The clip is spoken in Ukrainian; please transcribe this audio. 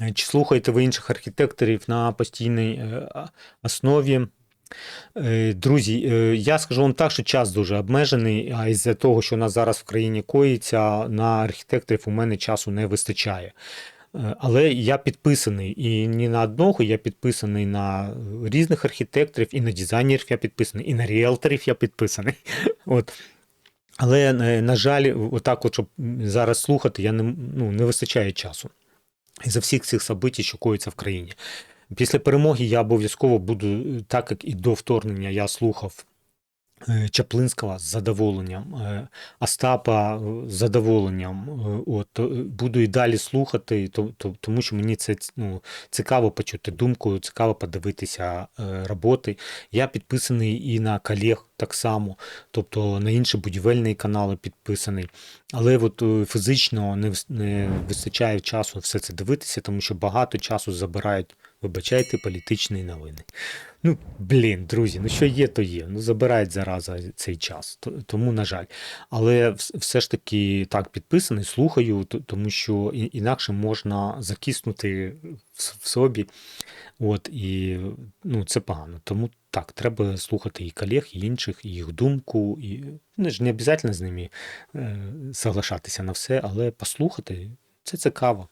Е, Чи слухаєте ви інших архітекторів на постійній е, основі? Е, Друзі, е, я скажу вам так, що час дуже обмежений, а із-за того, що у нас зараз в країні коїться, на архітекторів у мене часу не вистачає. Але я підписаний і не на одного, я підписаний на різних архітекторів, і на дизайнерів я підписаний, і на ріелторів я підписаний. От. Але, на жаль, отак, от, щоб зараз слухати, я не, ну, не вистачає часу. Із-за всіх цих событий, що коїться в країні. Після перемоги я обов'язково буду, так як і до вторгнення я слухав Чаплинського з задоволенням, е, Остапа е, з задоволенням. Е, От, е, буду і далі слухати, то- то- тому що мені це ну, цікаво почути думку, цікаво подивитися е, роботи. Я підписаний і на колег так само, тобто на інші будівельні канали підписаний. Але от е, фізично не вистачає часу все це дивитися, тому що багато часу забирають, вибачайте, політичні новини. Ну, блін, друзі, ну що є, то є. Ну, забирають зараза цей час. Тому, на жаль. Але все ж таки так підписаний, слухаю, тому що інакше можна закиснути в собі. От, і ну, це погано. Тому так, треба слухати і колег, і інших, і їх думку. І, ну, ж не обов'язково з ними е, соглашатися на все, але послухати це цікаво.